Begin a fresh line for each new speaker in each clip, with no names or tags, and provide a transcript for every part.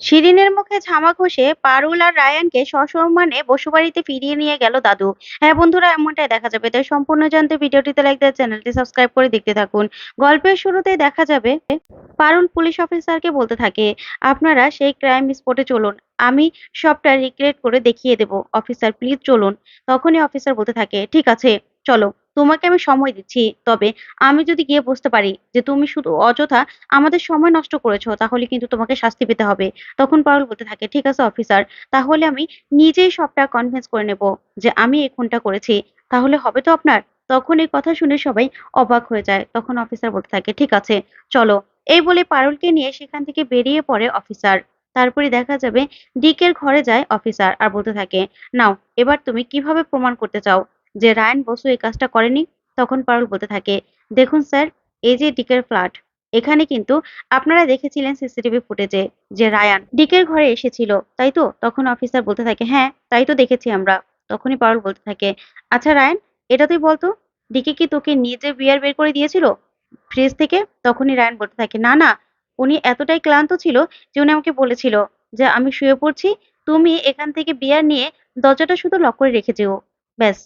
শিরিনের মুখে ঝামা ঘষে পারুল আর রায়ানকে সসম্মানে বসুবাড়িতে ফিরিয়ে নিয়ে গেল দাদু। হ্যাঁ বন্ধুরা, এমনটাই দেখা যাবে। তাই সম্পূর্ণ জানতে ভিডিওটিতে লাইক দেওয়ার চ্যানেলটি সাবস্ক্রাইব করে দেখতে থাকুন। গল্পের শুরুতে দেখা যাবে, পারুল পুলিশ অফিসারকে বলতে থাকে, আপনারা সেই ক্রাইম স্পটে চলুন। আমি সবটা রিক্রিয়েট করে দেখিয়ে দেব। অফিসার প্লিজ চলুন। তখনই অফিসার বলতে থাকে, ঠিক আছে। চলো, তোমাকে আমি সময় দিচ্ছি, তবে আমি যদি গিয়ে বুঝতে পারি যে তুমি শুধু অযথা আমাদের সময় নষ্ট করেছ, তাহলে কিন্তু তোমাকে শাস্তি পেতে হবে। তখন পারুল বলতে থাকে, ঠিক আছে, অফিসার, তাহলে আমি নিজেই সবটা কনভিন্স করে নেব যে আমি এই খুনটা করেছি। তাহলে হবে তো আপনার? তখন এই কথা শুনে সবাই অবাক হয়ে যায়। তখন অফিসার বলতে থাকে, ঠিক আছে, চলো। এই বলে পারুলকে নিয়ে সেখান থেকে বেরিয়ে পড়ে অফিসার। তারপরে দেখা যাবে, ডিকের ঘরে যায় অফিসার আর বলতে থাকে, নাও, এবার তুমি কীভাবে প্রমাণ করতে চাও? যে রায়ন বসু এই কাজটা করেনি, তখন পারুল বলতে থাকে, দেখুন স্যার, এই যে ডিকের ফ্ল্যাট এখানে কিন্তু আপনারা দেখেছিলেন সিসিটিভি ফুটেজে যে রায়ান ডিকের ঘরে এসেছিল, তাই তো? তখন অফিসার বলতে থাকে হ্যাঁ তাই তো দেখেছি আমরা। তখনই পারুল বলতে থাকে আচ্ছা রায়ান, এটা তুই বলতো? ডিকে কি তোকে নিজে বিয়ার বের করে দিয়েছিল ফ্রিজ থেকে? তখনই রায়ান বলতে থাকে, না না, উনি এতটাই ক্লান্ত ছিল যে উনি আমাকে বলেছিল যে আমি শুয়ে পড়ছি, তুমি এখান থেকে বিয়ার নিয়ে দরজাটা শুধু লক করে রেখে যেও, ব্যাস।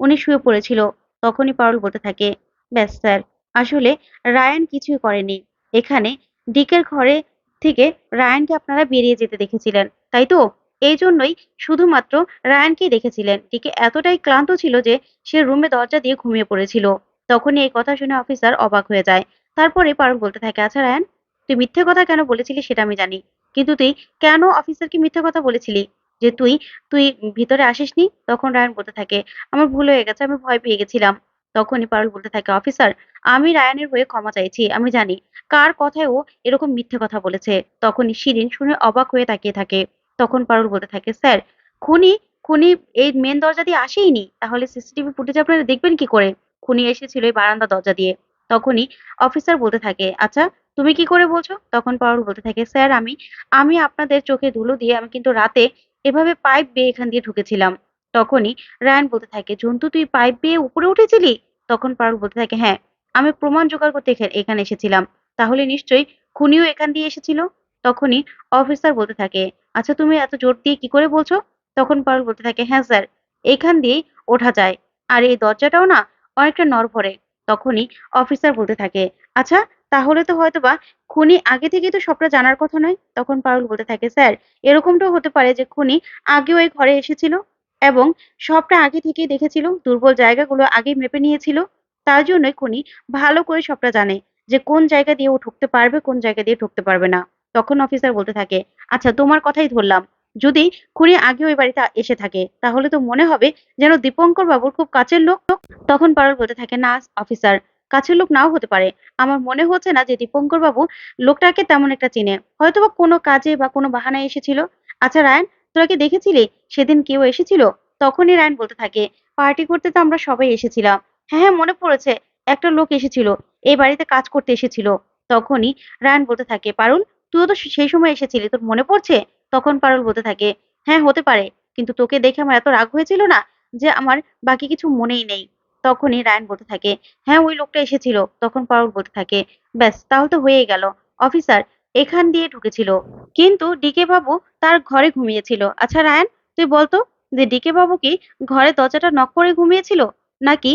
উনি শুয়ে পড়েছিল। তখনই পারুল বলতে থাকে, ব্যাস স্যার, আসলে রায়ান কিছুই করেনি। এখানে ডিকের ঘরে থেকে রায়ানকে আপনারা বেরিয়ে যেতে দেখেছিলেন, তাই তো? এই জন্যই শুধুমাত্র রায়ানকেই দেখেছিলেন। ডিকে এতটাই ক্লান্ত ছিল যে সে রুমে দরজা দিয়ে ঘুমিয়ে পড়েছিল। তখনই এই কথা শুনে অফিসার অবাক হয়ে যায়। তারপরে পারুল বলতে থাকে আচ্ছা রায়ান, তুই মিথ্যে কথা কেন বলেছিলি সেটা আমি জানি। কিন্তু তুই কেন অফিসারকে মিথ্যে কথা বলেছিলি? যে তুই তুই ভিতরে আসিসনি? তখন রায়ান বলতে থাকে, আমার ভুল হয়ে গেছে, আমি ভয় পেয়ে গেছিলাম। তখনই পারুল বলতে থাকে, অফিসার, আমি রায়ানের হয়ে ক্ষমা চাইছি, আমি জানি। কার কথায় ও এরকম মিথ্যে কথা বলেছে? তখনই শিরিন শুনে অবাক হয়ে তাকিয়ে থাকে। তখন পারুল বলতে থাকে, স্যার, খুনি খুনি এই মেন দরজা দিয়ে আসেইনি? তাহলে সিসিটিভি ফুটেজ আপনারা দেখবেন কি করে? খুনি এসেছিল এই বারান্দা দরজা দিয়ে। তখনই অফিসার বলতে থাকে আচ্ছা তুমি কি করে বলছো? তখন পারুল বলতে থাকে, স্যার, আমি আমি আপনাদের চোখে ধুলো দিয়ে আমি কিন্তু রাতে এভাবে পাইপ বেয়ে এখান দিয়ে ঢুকেছিলাম। তখনই রায়ান বলতে থাকে, জন্তু, তুই পাইপ বেয়ে উপরে উঠেছিলি? তখন পারুল বলতে থাকে হ্যাঁ আমি প্রমাণ জোগাড় করতে এখানে এসেছিলাম। তাহলে নিশ্চয়ই খুনিও এখান দিয়ে এসেছিল? তখনই অফিসার বলতে থাকে আচ্ছা তুমি এত জোর দিয়ে কি করে বলছো? তখন পারুল বলতে থাকে হ্যাঁ স্যার, এখান দিয়েই ওঠা যায়। আর এই দরজাটাও না অনেকটা নড়বড়ে। তখনই অফিসার বলতে থাকে আচ্ছা তাহলে তো হয়তোবা খুনি আগে থেকেই তো সবটা জানার কথা নয়, তখন পারুল বলতে থাকে, স্যার এরকমটাও হতে পারে যে খুনি আগেও এই ঘরে এসেছিল এবং সবটা আগে থেকেই দেখেছিল, দুর্বল জায়গাগুলো আগেই মেপে নিয়েছিল, তার জন্যই খুনি ভালো করে সবটা জানে যে কোন জায়গা দিয়ে ও ঢুকতে পারবে, কোন জায়গা দিয়ে ঢুকতে পারবে না। তখন অফিসার বলতে থাকে আচ্ছা তোমার কথাই ধরলাম, যদি খুনি আগে ওই বাড়িতে এসে থাকে, তাহলে তো মনে হবে যেন দীপঙ্কর বাবুর খুব কাছের লোক। তখন পারুল বলতে থাকে, না অফিসার কাছের লোক নাও হতে পারে। আমার মনে হচ্ছে না যে দীপঙ্কর বাবু লোকটাকে তেমন একটা চিনে। হয়তোবা কোনো কাজে বা কোনো বাহানায় এসেছিল। আচ্ছা রায়ন, তোরা কি দেখেছিলি? সেদিন কেউ এসেছিল? তখনই রায়ন বলতে থাকে, পার্টি করতে তো আমরা সবাই এসেছিলাম। হ্যাঁ হ্যাঁ মনে পড়েছে, একটা লোক এসেছিল এই বাড়িতে কাজ করতে এসেছিল। তখনই রায়ন বলতে থাকে, পারুল, তুইও তো সেই সময় এসেছিলি, তোর মনে পড়ছে? তখন পারুল বলতে থাকে হ্যাঁ হতে পারে, কিন্তু তোকে দেখে আমার এত রাগ হয়েছিল না যে আমার বাকি কিছু মনেই নেই। তখনই রায়ন বলতে থাকে হ্যাঁ ওই লোকটা এসেছিল। তখন পারুল বলতে থাকে, ব্যাস, তাহলে তো হয়েই গেল। অফিসার এখান দিয়ে ঢুকেছিল। কিন্তু ডিকে বাবু তার ঘরে ঘুমিয়েছিল। আচ্ছা রায়ান, তুই বলতো যে ডিকে বাবু কি ঘরে দরজাটা নক করে ঘুমিয়েছিল? নাকি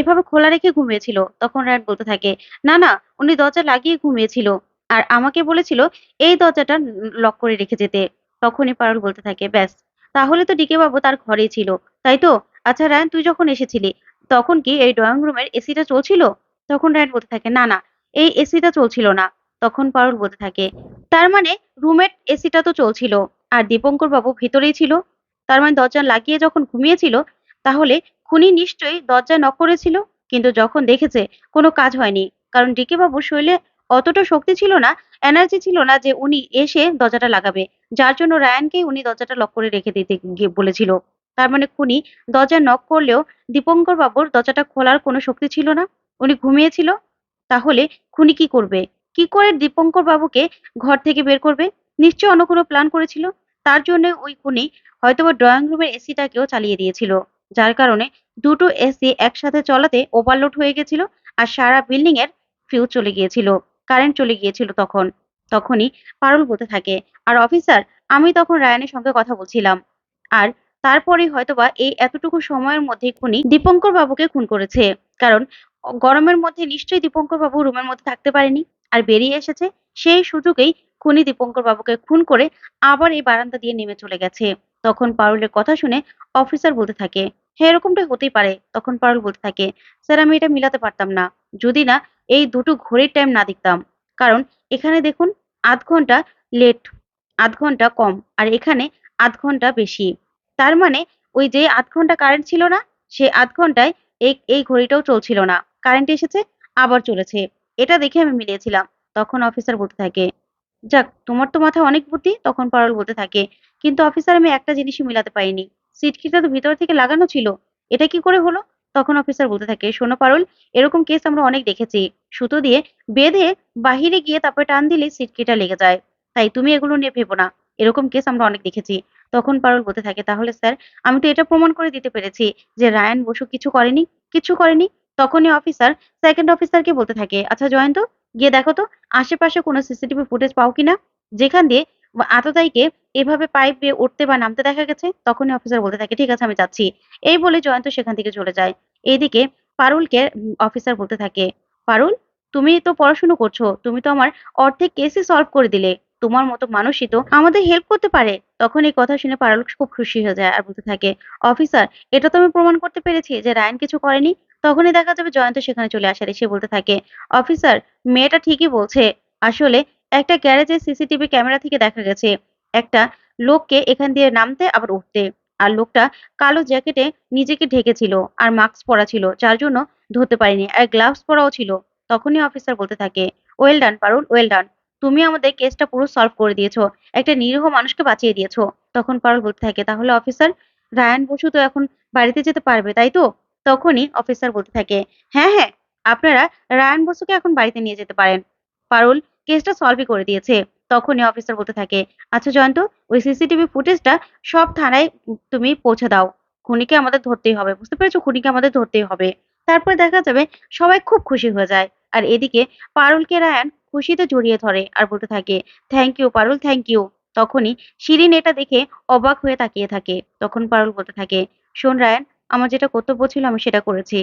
এভাবে খোলা রেখে ঘুমিয়েছিল? তখন রায়ান বলতে থাকে, না না, উনি দরজা লাগিয়ে ঘুমিয়েছিল। আর আমাকে বলেছিল এই দরজাটা লক করে রেখে যেতে। তখনই পারুল বলতে থাকে, ব্যাস, তাহলে তো ডিকে বাবু তার ঘরেই ছিল, তাই তো? আচ্ছা রায়ন, তুই যখন এসেছিলি তখন কি এই ড্রয়িং রুমের এসিটা চলছিল? তখন রায়ান বলতে থাকে, না না, এই এসিটা চলছিল না। তখন পারুল বলতে থাকে, তার মানে রুমের এসিটা তো চলছিল, আর দীপঙ্কর বাবু ভিতরেই ছিল। তার মানে দরজা লাগিয়ে যখন ঘুমিয়েছিল, তাহলে খুনি নিশ্চয়ই দরজা নক করেছিল, কিন্তু যখন দেখেছে, কোনো কাজ হয়নি। কারণ ডিকে বাবুর শরীরে অতটা শক্তি ছিল না এনার্জি ছিল না যে উনি এসে দরজাটা লাগাবে। যার জন্য রায়ানকে উনি দরজাটা লক করে রেখে দিতে গিয়ে বলেছিল। তার মানে খুনি দরজা নক করলেও দীপঙ্কর বাবুর দরজাটা খোলার কোনো শক্তি ছিল না। উনি ঘুমিয়েছিল। তাহলে খুনি কি করবে? কি করে দীপঙ্কর বাবুকে ঘর থেকে বের করবে? নিশ্চয় অন্য কোনো প্ল্যান করেছিল। তার জন্য ওই খুনি হয়তোবা ড্রয়িং রুমের এসিটাকেও চালিয়ে দিয়েছিল। যার কারণে দুটো এসি একসাথে চলাতে ওভারলোড হয়ে গেছিল আর সারা বিল্ডিং এর ফিউজ চলে গিয়েছিল কারেন্ট চলে গিয়েছিল তখন। তখনই পারুল বলতে থাকে, আর অফিসার আমি তখন রায়ানের সঙ্গে কথা বলছিলাম। আর তারপরে হয়তোবা এই এতটুকু সময়ের মধ্যে খুনি দীপঙ্কর বাবুকে খুন করেছে। কারণ, গরমের মধ্যে নিশ্চয়ই দীপঙ্কর বাবু রুমের মধ্যে থাকতে পারেনি। আর বেরিয়ে এসেছে, সেই সুযোগেই খুনি দীপঙ্কর বাবুকে খুন করে আবার এই বারান্দা দিয়ে নেমে চলে গেছে। তখন পারুলের কথা শুনে অফিসার বলতে থাকে হ্যাঁ এরকমটাই হতেই পারে তখন পারুল বলতে থাকে, স্যার, আমি এটা মিলাতে পারতাম না। যদি না, এই দুটো ঘড়ির টাইম না দেখতাম। কারণ, এখানে দেখুন, আধ ঘণ্টা লেট আধ ঘণ্টা কম, আর এখানে আধ ঘণ্টা বেশি। তার মানে ওই যে আধ ঘণ্টা কারেন্ট ছিল না, সে আধ ঘন্টায় এই এই ঘড়িটাও চলছিল না। কারেন্ট এসেছে, আবার চলেছে। এটা দেখে আমি মিলিয়েছিলাম। তখন অফিসার বলতে থাকে, যাক, তোমার তো মাথায় অনেক বুদ্ধি, তখন পারুল বলতে থাকে, কিন্তু অফিসার আমি একটা জিনিসই মিলাতে পারিনি। সিটকিটা তো ভিতর থেকে লাগানো ছিল, এটা কি করে হলো? তখন অফিসার বলতে থাকে, শোনো পারুল, এরকম কেস আমরা অনেক দেখেছি। সুতো দিয়ে বেঁধে বাহিরে গিয়ে তারপরে টান দিলে সিটকিটা লেগে যায়। তাই তুমি এগুলো নিয়ে ভেবো না। এরকম কেস আমরা অনেক দেখেছি। তখন পারুল বলতে থাকে, তাহলে স্যার, আমি তো এটা প্রমাণ করে দিতে পেরেছি যে রায়ান বসু কিছু করেনি কিছু করেনি। তখনই অফিসার সেকেন্ড অফিসারকে বলতে থাকে আচ্ছা জয়ন্ত, গিয়ে দেখো তো, আশেপাশে কোনো সিসিটিভি ফুটেজ পাও কিনা? যেখান দিয়ে আততায়ীকে এভাবে পাইপ দিয়ে উঠতে বা নামতে দেখা গেছে, তখনই অফিসার বলতে থাকে, ঠিক আছে, আমি যাচ্ছি। এই বলে জয়ন্ত সেখান থেকে চলে যায়। এইদিকে পারুলকে অফিসার বলতে থাকে, পারুল, তুমি তো পড়াশুনো করছ, তুমি তো আমার অর্ধেক কেসই সলভ করে দিলে। তোমার মতো মানুষই তো আমাদের হেল্প করতে পারে। তখন এই কথা শুনে পারুল খুব খুশি হয়ে যায় আর বলতে থাকে অফিসার এটা তো আমি প্রমাণ করতে পেরেছি যে রায়ন কিছু করেনি। তখনই দেখা যাবে জয়ন্ত সেখানে চলে আসার এসে বলতে থাকে অফিসার মেয়েটা ঠিকই বলছে। আসলে একটা গ্যারেজের সিসিটিভি ক্যামেরা থেকে দেখা গেছে, একটা লোককে এখান দিয়ে নামতে আবার উঠতে। আর লোকটা কালো জ্যাকেটে নিজেকে ঢেকেছিল আর মাস্ক পরা ছিল, যার জন্য ধরতে পারিনি। আর গ্লাভস পরাও ছিল। তখনই অফিসার বলতে থাকে well done Parul well done তুমি আমাদের কেসটা পুরো সলভ করে দিয়েছ। একটা নিরীহ মানুষকে বাঁচিয়ে দিয়েছ। তখন পারুল বলতে থাকে, তাহলে অফিসার রায়ান বসু তো এখন বাড়িতে যেতে পারবে, তাই তো? তখনই অফিসার বলতে থাকে হ্যাঁ হ্যাঁ আপনারা রায়ান বসুকে এখন বাড়িতে নিয়ে যেতে পারেন। পারুল কেসটা সলভই করে দিয়েছে। তখনই অফিসার বলতে থাকে আচ্ছা জয়ন্ত, ওই সিসিটিভি ফুটেজটা সব থানায় তুমি পৌঁছে দাও। খুনিকে আমাদের ধরতেই হবে, বুঝতে পেরেছ? খুনিকে আমাদের ধরতেই হবে। তারপরে দেখা যাবে সবাই খুব খুশি হয়ে যায়। আর এদিকে পারুলকে রায়ান খুশিতে জড়িয়ে ধরে আর বলতে থাকে thank you Parul thank you তখনই শিরিন এটা দেখে অবাক হয়ে তাকিয়ে থাকে। তখন পারুল বলতে থাকে, শোন রায়ান, আমার যেটা কর্তব্য ছিল আমি সেটা করেছি।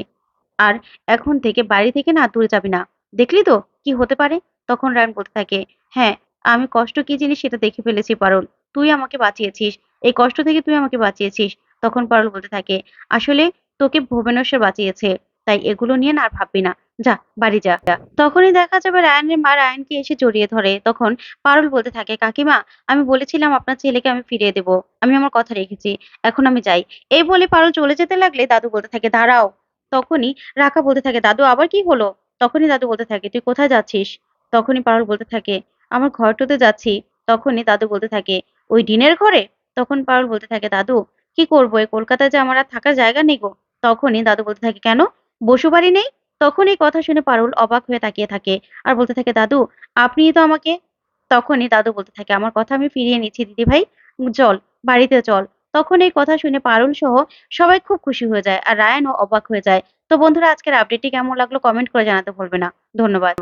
আর এখন থেকে বাড়ি থেকে না দূরে যাবি না। দেখলি তো কি হতে পারে? তখন রায়ান বলতে থাকে হ্যাঁ আমি কষ্ট কি জিনিস সেটা দেখে ফেলেছি পারুল। তুই আমাকে বাঁচিয়েছিস। এই কষ্ট থেকে তুই আমাকে বাঁচিয়েছিস। তখন পারুল বলতে থাকে, আসলে তোকে ভুবনেশ্বর বাঁচিয়েছে। তাই এগুলো নিয়ে না আর ভাববি না। যা, বাড়ি যা। তখনই দেখা যাবে রায়ানের মা রায়ানকে এসে জড়িয়ে ধরে। তখন পারুল বলতে থাকে, কাকিমা, আমি বলেছিলাম আপনার ছেলেকে আমি ফিরিয়ে দেব। আমি আমার কথা রেখেছি। এখন আমি যাই। এই বলে পারুল চলে যেতে লাগলে দাদু বলতে থাকে, দাঁড়াও। তখনই রাখা বলতে থাকে, দাদু, আবার কি হলো? তখনই দাদু বলতে থাকে, তুই কোথায় যাচ্ছিস? তখনই পারুল বলতে থাকে, আমার ঘরটাতে যাচ্ছি। তখনই দাদু বলতে থাকে, ওই ডিনের ঘরে? তখন পারুল বলতে থাকে, দাদু, কি করব? এই কলকাতায় যে আমার আর থাকার জায়গা নেই গো? তখনই দাদু বলতে থাকে, কেন? বসু বাড়ি নেই? তখন এই কথা শুনে পারুল অবাক হয়ে তাকিয়ে থাকে আর বলতে থাকে, দাদু আপনি তো আমাকে তখনই দাদু বলতে থাকে, আমার কথা আমি ফিরিয়ে নিচ্ছি দিদি ভাই চল, বাড়িতে চল তখন এই কথা শুনে পারুল সহ সবাই খুব খুশি হয়ে যায় আর রায়ানও অবাক হয়ে যায়। তো বন্ধুরা, আজকের আপডেটটি কেমন লাগল? কমেন্ট করে জানাতে ভুলবে না। ধন্যবাদ।